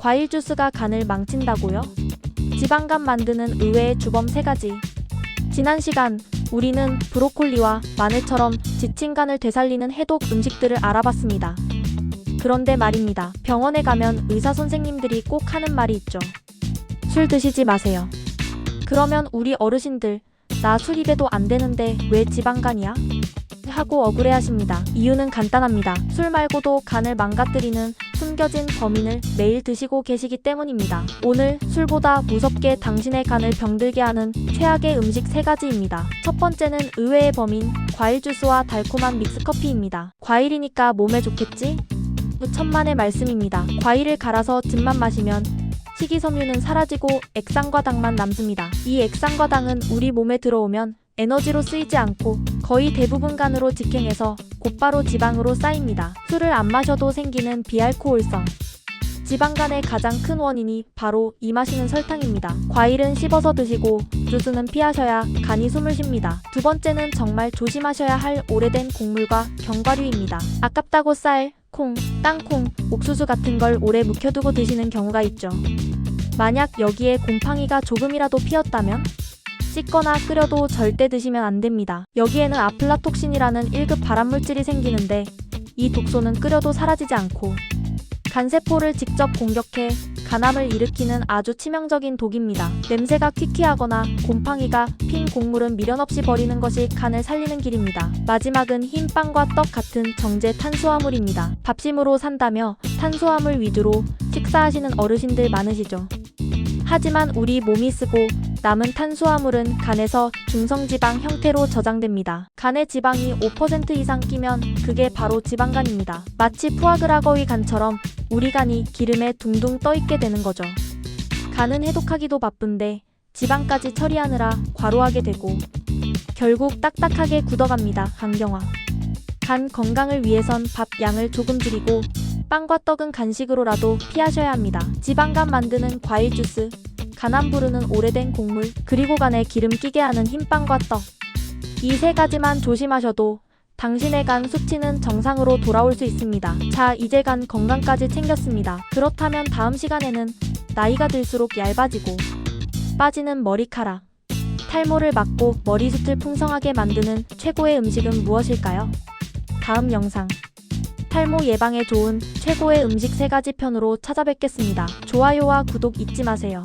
과일 주스가 간을 망친다고요? 지방간 만드는 의외의 주범 세 가지. 지난 시간 우리는 브로콜리와 마늘처럼 지친 간을 되살리는 해독 음식들을 알아봤습니다. 그런데 말입니다. 병원에 가면 의사 선생님들이 꼭 하는 말이 있죠. 술 드시지 마세요. 그러면 우리 어르신들 나 술 입에도 안 되는데 왜 지방간이야? 하고 억울해 하십니다. 이유는 간단합니다. 술 말고도 간을 망가뜨리는 숨겨진 범인을 매일 드시고 계시기 때문입니다. 오늘 술보다 무섭게 당신의 간을 병들게 하는 최악의 음식 세 가지입니다. 첫 번째는 의외의 범인, 과일 주스와 달콤한 믹스커피입니다. 과일이니까 몸에 좋겠지? 천만의 말씀입니다. 과일을 갈아서 즙만 마시면 식이섬유는 사라지고 액상과 당만 남습니다. 이 액상과 당은 우리 몸에 들어오면 에너지로 쓰이지 않고 거의 대부분 간으로 직행해서 곧바로 지방으로 쌓입니다. 술을 안 마셔도 생기는 비알코올성. 지방간의 가장 큰 원인이 바로 이 마시는 설탕입니다. 과일은 씹어서 드시고 주스는 피하셔야 간이 숨을 쉽니다. 두 번째는 정말 조심하셔야 할 오래된 곡물과 견과류입니다. 아깝다고 쌀, 콩, 땅콩, 옥수수 같은 걸 오래 묵혀두고 드시는 경우가 있죠. 만약 여기에 곰팡이가 조금이라도 피었다면 씻거나 끓여도 절대 드시면 안 됩니다. 여기에는 아플라톡신이라는 1급 발암물질이 생기는데 이 독소는 끓여도 사라지지 않고 간세포를 직접 공격해 간암을 일으키는 아주 치명적인 독입니다. 냄새가 퀴퀴하거나 곰팡이가 핀 곡물은 미련 없이 버리는 것이 간을 살리는 길입니다. 마지막은 흰 빵과 떡 같은 정제 탄수화물입니다. 밥심으로 산다며 탄수화물 위주로 식사하시는 어르신들 많으시죠. 하지만 우리 몸이 쓰고 남은 탄수화물은 간에서 중성지방 형태로 저장됩니다. 간에 지방이 5% 이상 끼면 그게 바로 지방간입니다. 마치 푸아그라 거위 간처럼 우리 간이 기름에 둥둥 떠있게 되는 거죠. 간은 해독하기도 바쁜데 지방까지 처리하느라 과로하게 되고 결국 딱딱하게 굳어갑니다. 강경화. 간 건강을 위해선 밥 양을 조금 줄이고 빵과 떡은 간식으로라도 피하셔야 합니다. 지방간 만드는 과일 주스, 간안 부르는 오래된 곡물, 그리고 간에 기름 끼게 하는 흰빵과 떡. 이 세 가지만 조심하셔도 당신의 간 수치는 정상으로 돌아올 수 있습니다. 자, 이제 간 건강까지 챙겼습니다. 그렇다면 다음 시간에는 나이가 들수록 얇아지고 빠지는 머리카락, 탈모를 막고 머리숱을 풍성하게 만드는 최고의 음식은 무엇일까요? 다음 영상. 탈모 예방에 좋은 최고의 음식 세 가지 편으로 찾아뵙겠습니다. 좋아요와 구독 잊지 마세요.